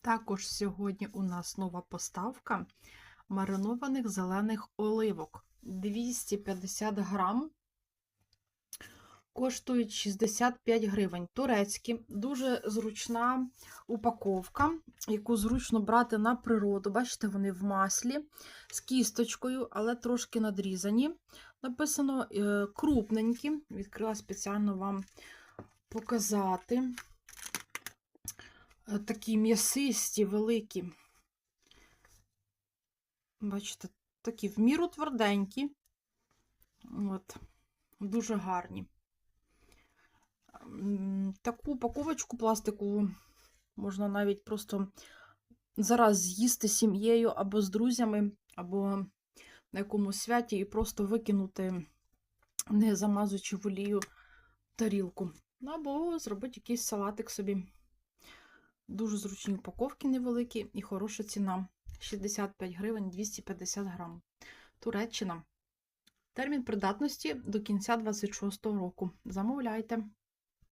Також сьогодні у нас нова поставка маринованих зелених оливок. 250 грам. Коштують 65 гривень. Турецькі, дуже зручна упаковка, яку зручно брати на природу. Бачите, вони в маслі з кісточкою, але трошки надрізані. Написано е, крупненькі. Відкрила спеціально вам показати. Е, Такі м'ясисті, великі. Бачите, такі в міру тверденькі. От, дуже гарні. Таку упаковочку пластикову можна навіть просто зараз з'їсти сім'єю або з друзями, або на якомусь святі і просто викинути, не замазуючи в олію тарілку. Або зробити якийсь салатик собі. Дуже зручні упаковки невеликі і хороша ціна. 65 гривень 250 грам. Туреччина. Термін придатності до кінця 26 року. Замовляйте.